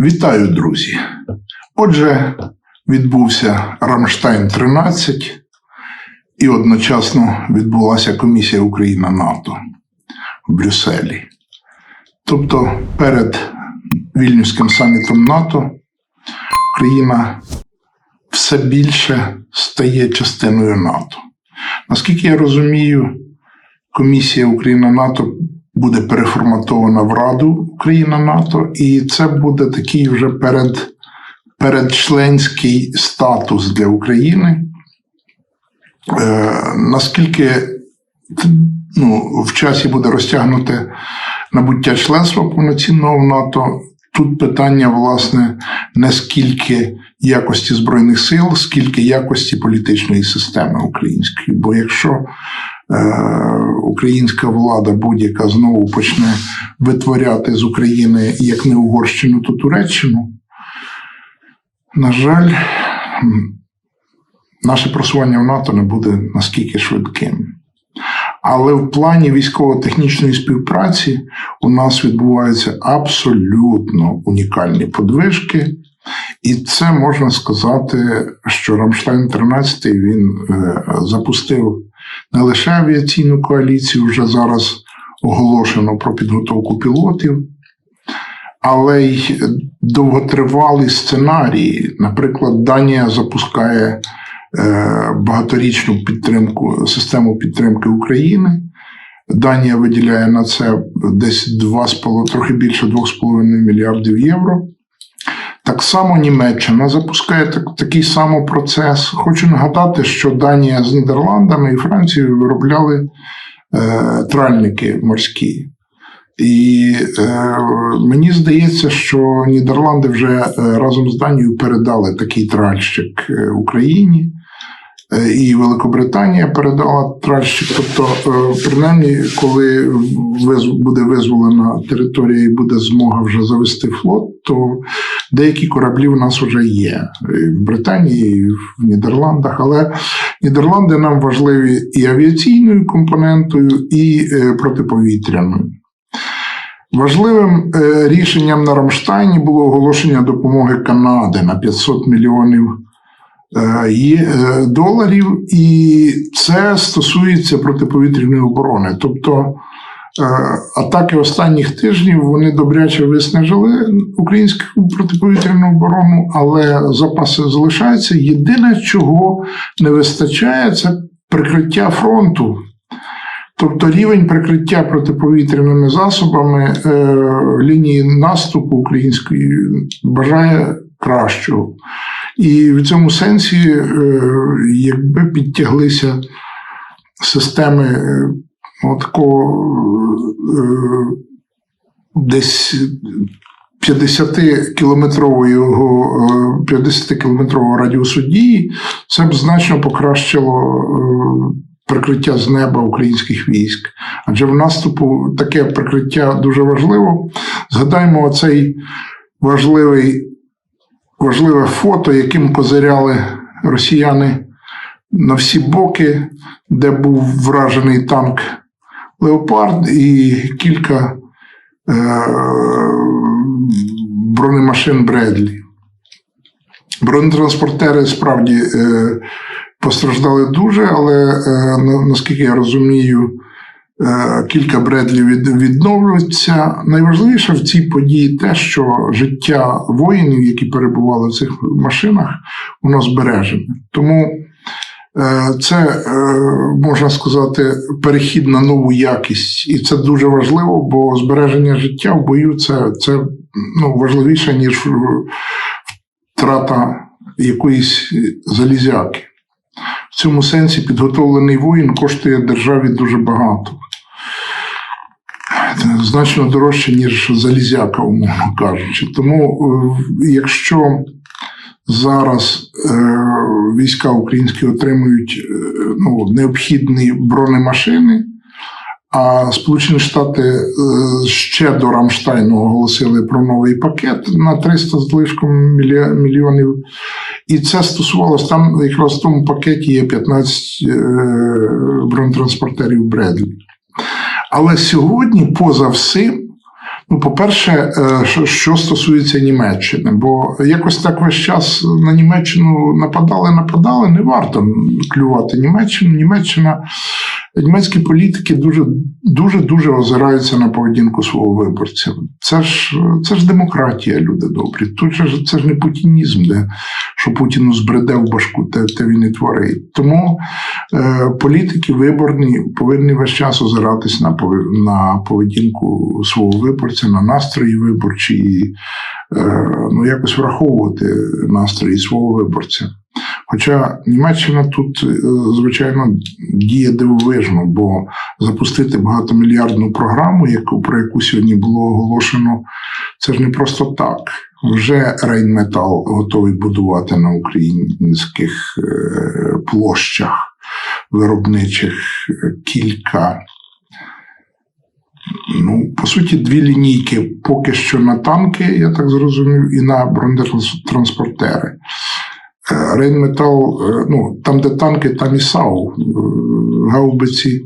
Вітаю, друзі! Отже, відбувся Рамштайн 13 і одночасно відбулася комісія Україна НАТО в Брюсселі. Тобто перед Вільнюським самітом НАТО Україна все більше стає частиною НАТО. Наскільки я розумію, комісія Україна НАТО буде переформатована в Раду Україна НАТО, і це буде такий вже перед, передчленський статус для України. Е, наскільки ну, в часі буде розтягнуте набуття членства повноцінного в НАТО, тут питання, власне, не скільки якості Збройних сил, скільки якості політичної системи української. Бо якщо українська влада будь-яка знову почне витворяти з України як не Угорщину, то Туреччину, на жаль, наше просування в НАТО не буде наскільки швидким. Але в плані військово-технічної співпраці у нас відбуваються абсолютно унікальні подвижки, і це можна сказати, що Рамштайн 13 він е, запустив не лише авіаційну коаліцію, вже зараз оголошено про підготовку пілотів, але й довготривалі сценарії. Наприклад, Данія запускає е, багаторічну підтримку, систему підтримки України. Данія виділяє на це десь 2,5, трохи більше 2,5 мільярдів євро. Так само Німеччина запускає так, такий самий процес. Хочу нагадати, що Данія з Нідерландами і Францією виробляли е, тральники морські. І е, мені здається, що Нідерланди вже е, разом з Данією передали такий тральщик е, Україні. Е, І Великобританія передала тральщик. Тобто, е, принаймні, коли буде визволена територія і буде змога вже завести флот, то деякі кораблі в нас вже є і в Британії, і в Нідерландах. Але Нідерланди нам важливі і авіаційною компонентою, і е, протиповітряною. Важливим рішенням на Рамштайні було оголошення допомоги Канади на 500 мільйонів доларів, і це стосується протиповітряної оборони. Тобто е, атаки останніх тижнів вони добряче виснажили українську протиповітряну оборону, але запаси залишаються. Єдине, чого не вистачає, це прикриття фронту. Тобто рівень прикриття протиповітряними засобами е, лінії наступу української бажає кращого. І в цьому сенсі, е, якби підтяглися системи е, такого е, десь 50-кілометрового 50-кілометрового радіусу дії, це б значно покращило прикриття з неба українських військ. Адже в наступу таке прикриття дуже важливо. Згадаємо оцей важливий, важливе фото, яким козиряли росіяни на всі боки, де був вражений танк Леопард і кілька е, бронемашин Бредлі. Бронетранспортери справді е, постраждали дуже, але е, наскільки я розумію, кілька Бредлі від, відновлюються. Найважливіше в цій події те, що життя воїнів, які перебували в цих машинах, воно збережене. Тому е, це е, можна сказати перехід на нову якість, і це дуже важливо, бо збереження життя в бою це, це ну, важливіше, ніж е, втрата якоїсь залізяки. В цьому сенсі підготовлений воїн коштує державі дуже багато. Значно дорожче, ніж залізяка, умовно кажучи. Тому, е, якщо зараз е, війська українські отримують е, ну, необхідні бронемашини, а Сполучені Штати ще до Рамштайну оголосили про новий пакет на 300 з лишком мільйонів. І це стосувалося там, якраз в тому пакеті є 15 е, бронетранспортерів Бредлі. Але сьогодні, поза всім, Ну, по-перше, е, що, стосується Німеччини, бо якось так весь час на Німеччину нападали, нападали, не варто клювати Німеччину. Німеччина, німецькі політики дуже дуже дуже озираються на поведінку свого виборця. Це ж це ж демократія, люди добрі. Тут ж- це ж не путінізм, де що Путіну збреде в башку, те, те він і творить. Тому е, політики виборні повинні весь час озиратись на, на поведінку свого виборця, на настрої виборчі, ну, якось враховувати настрої свого виборця. Хоча Німеччина тут, е, звичайно, діє дивовижно, бо запустити багатомільярдну програму, яку, про яку сьогодні було оголошено, це ж не просто так. Вже Рейнметал готовий будувати на українських е, площах виробничих е, кілька. Ну, по суті, дві лінійки поки що на танки, я так зрозумів, і на бронетранспортери. Е, Рейнметал, е, ну, там, де танки, там і САУ. Е, Гаубиці,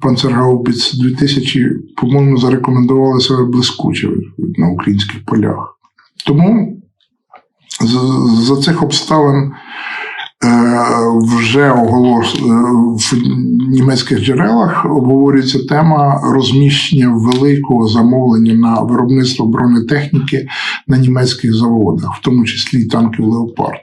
панцергаубиць 2000, по-моєму, зарекомендували себе блискуче на українських полях. Тому за цих обставин вже оголос е, в німецьких джерелах обговорюється тема розміщення великого замовлення на виробництво бронетехніки на німецьких заводах, в тому числі і танків Леопард.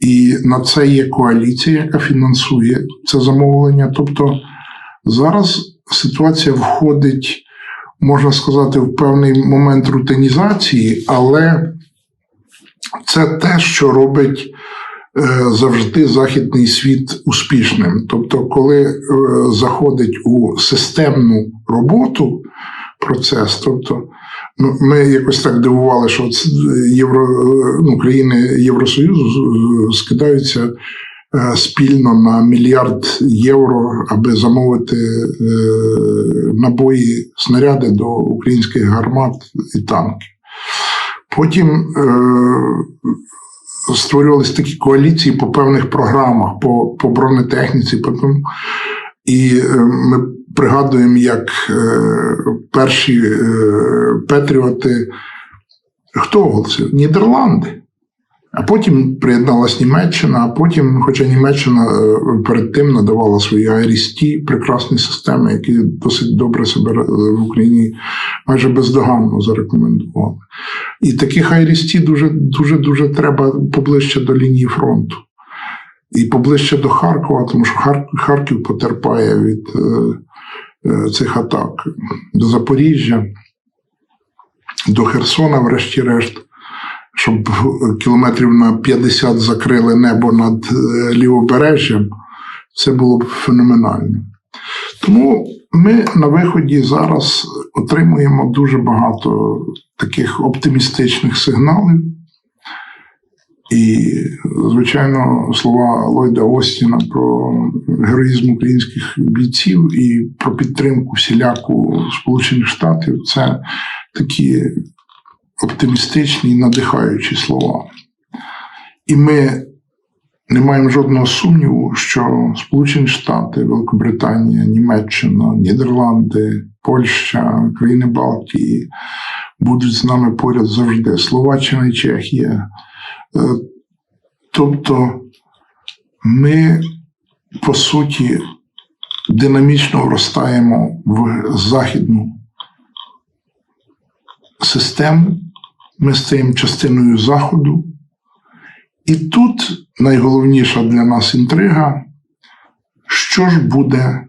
І на це є коаліція, яка фінансує це замовлення. Тобто зараз ситуація входить, можна сказати, в певний момент рутинізації, але це те, що робить е, завжди західний світ успішним. Тобто, коли е, заходить у системну роботу процес, тобто ну, ми якось так дивували, що це євро, ну, країни Євросоюзу е, скидаються е, спільно на мільярд євро, аби замовити е, набої, снаряди до українських гармат і танків. Потім е, створювалися такі коаліції по певних програмах, по, по бронетехніці. Потім, і е, ми пригадуємо, як е, перші е, Петріоти, хто оголосив? Нідерланди. А потім приєдналась Німеччина, а потім, хоча Німеччина е, перед тим надавала свої Айрісті, прекрасні системи, які досить добре себе е, в Україні майже бездоганно зарекомендували. І таких Айрісті дуже дуже дуже треба поближче до лінії фронту. І поближче до Харкова, тому що Хар- Харків потерпає від е, цих атак до Запоріжжя, до Херсона, врешті-решт, щоб кілометрів на 50 закрили небо над е, лівобережжям, це було б феноменально. Тому ми на виході зараз отримуємо дуже багато таких оптимістичних сигналів. І, звичайно, слова Ллойда Остіна про героїзм українських бійців і про підтримку всіляку Сполучених Штатів це такі оптимістичні і надихаючі слова. І ми не маємо жодного сумніву, що Сполучені Штати, Великобританія, Німеччина, Нідерланди, Польща, країни Балтії будуть з нами поряд завжди. Словаччина і Чехія. Е, Тобто ми, по суті, динамічно вростаємо в західну систему. Ми стаємо частиною Заходу. І тут найголовніша для нас інтрига, що ж буде,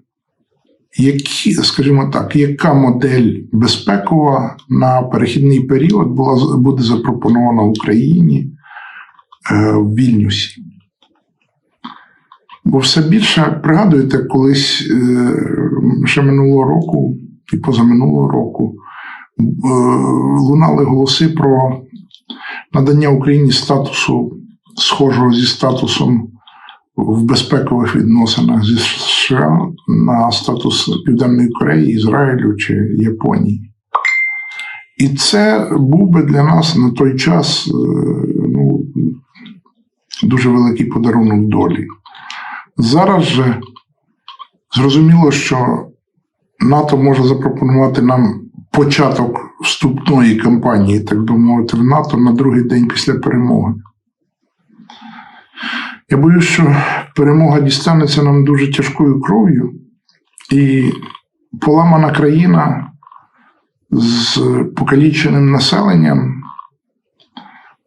які, скажімо так, яка модель безпекова на перехідний період була, буде запропонована Україні е, в Вільнюсі. Бо все більше, пригадуєте, колись е, ще минулого року і позаминулого року лунали голоси про надання Україні статусу, схожого зі статусом в безпекових відносинах зі США на статус Південної Кореї, Ізраїлю чи Японії. І це був би для нас на той час е, ну, дуже великий подарунок долі. Зараз же зрозуміло, що НАТО може запропонувати нам початок вступної кампанії, так би мовити, в НАТО на другий день після перемоги. Я боюсь, що перемога дістанеться нам дуже тяжкою кров'ю, і поламана країна з покаліченим населенням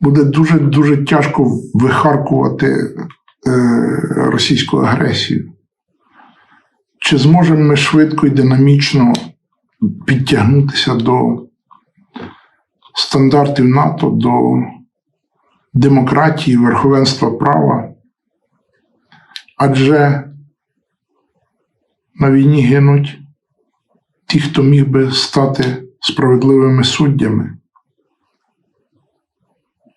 буде дуже дуже тяжко вихаркувати е, російську агресію. Чи зможемо ми швидко і динамічно підтягнутися до стандартів НАТО, до демократії, верховенства права? Адже на війні гинуть ті, хто міг би стати справедливими суддями,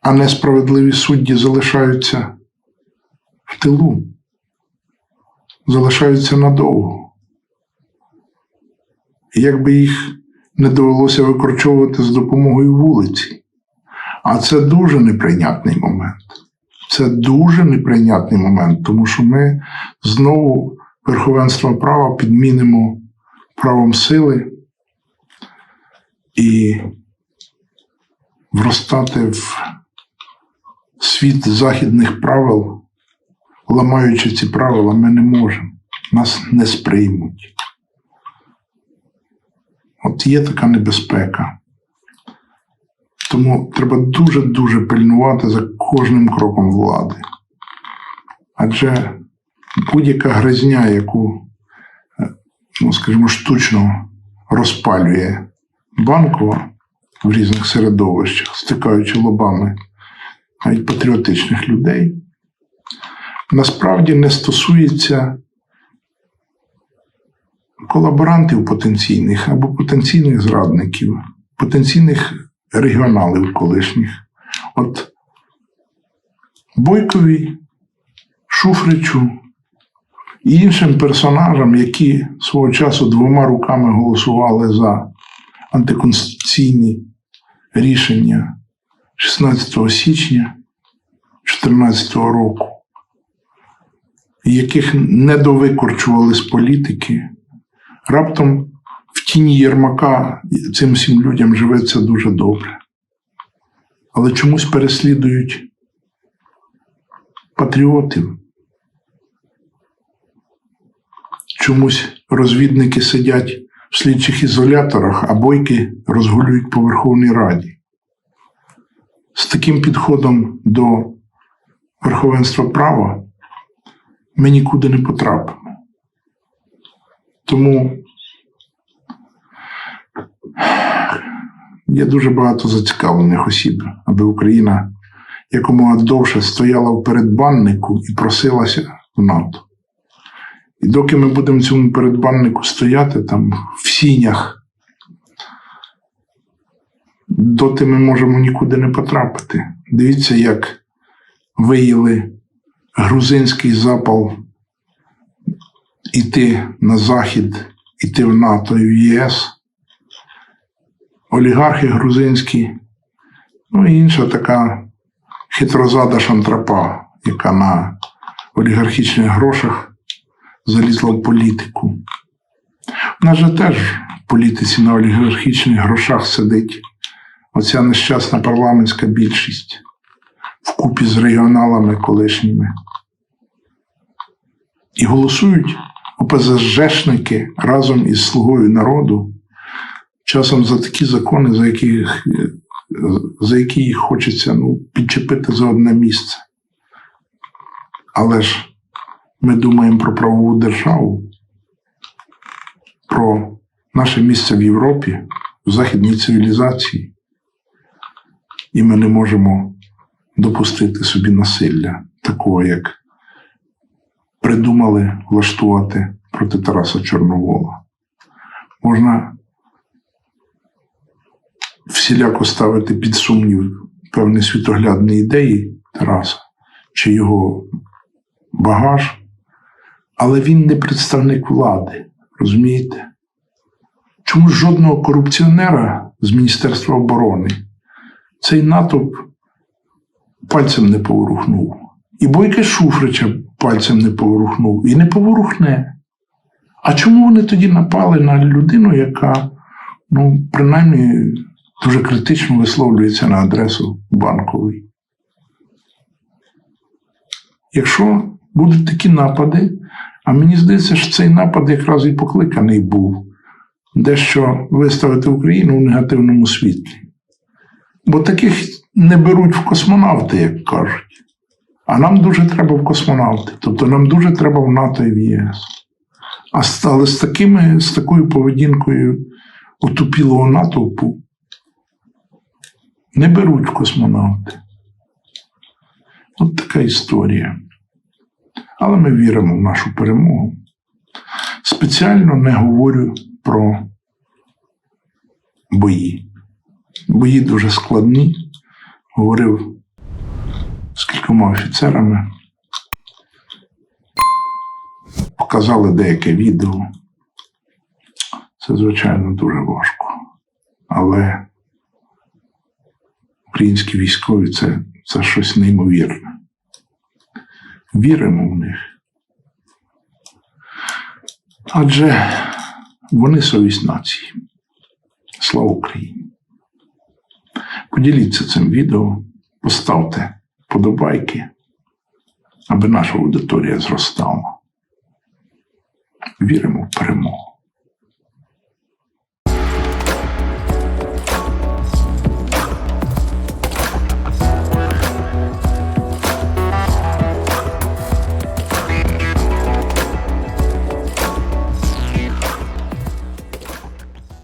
а несправедливі судді залишаються в тилу, залишаються надовго. І як би їх не довелося викорчовувати з допомогою вулиці. А це дуже неприйнятний момент. Це дуже неприйнятний момент, тому що ми знову верховенство права підмінимо правом сили і вростати в світ західних правил, ламаючи ці правила, ми не можемо. Нас не сприймуть. От є така небезпека. Тому треба дуже-дуже пильнувати за кожним кроком влади. Адже будь-яка гризня, яку, е, ну, скажімо, штучно розпалює банкова в різних середовищах, стикаючи лобами навіть патріотичних людей, насправді не стосується колаборантів потенційних або потенційних зрадників, потенційних регіоналів колишніх. От Бойкові, Шуфричу і іншим персонажам, які свого часу двома руками голосували за антиконституційні рішення 16 січня 2014 року, яких не довикорчували з політики, раптом в тіні Єрмака цим всім людям живеться дуже добре. Але чомусь переслідують патріотів. Чомусь розвідники сидять в слідчих ізоляторах, а бойки розгулюють по Верховній Раді. З таким підходом до верховенства права ми нікуди не потрапимо. Тому є дуже багато зацікавлених осіб, аби Україна якомога довше стояла в передбаннику і просилася в НАТО. І доки ми будемо в цьому передбаннику стояти там в сінях, доти ми можемо нікуди не потрапити. Дивіться, як виїли грузинський запал іти на Захід, іти в НАТО і в ЄС. Олігархи грузинські, ну і інша така хитрозада шантрапа, яка на олігархічних грошах залізла в політику. У нас теж в політиці на олігархічних грошах сидить оця нещасна парламентська більшість вкупі з регіоналами колишніми. І голосують ОПЗЖшники разом із слугою народу, часом за такі закони, за які, за які їх хочеться ну, підчепити за одне місце. Але ж ми думаємо про правову державу, про наше місце в Європі, в західній цивілізації, і ми не можемо допустити собі насилля, такого, як придумали влаштувати проти Тараса Чорновола. Можна всіляко ставити під сумнів певні світоглядні ідеї Тараса чи його багаж, але він не представник влади, розумієте? Чому жодного корупціонера з Міністерства оборони цей натовп пальцем не поворухнув. І Бойка Шуфрича пальцем не поворухнув і не поворухне. А чому вони тоді напали на людину, яка ну, принаймні, дуже критично висловлюється на адресу банкової. Якщо будуть такі напади, а мені здається, що цей напад якраз і покликаний був дещо виставити Україну в негативному світлі. Бо таких не беруть в космонавти, як кажуть. А нам дуже треба в космонавти. Тобто нам дуже треба в НАТО і в ЄС. А але з, такими, з такою поведінкою отупілого натовпу не беруть в космонавти. От така історія. Але ми віримо в нашу перемогу. Спеціально не говорю про бої. Бої дуже складні. Говорив з кількома офіцерами. Показали деяке відео. Це, звичайно, дуже важко. Але українські військові це, це щось неймовірне. Віримо в них. Адже вони совість нації. Слава Україні! Поділіться цим відео, поставте подобайки, аби наша аудиторія зростала. Віримо в перемогу.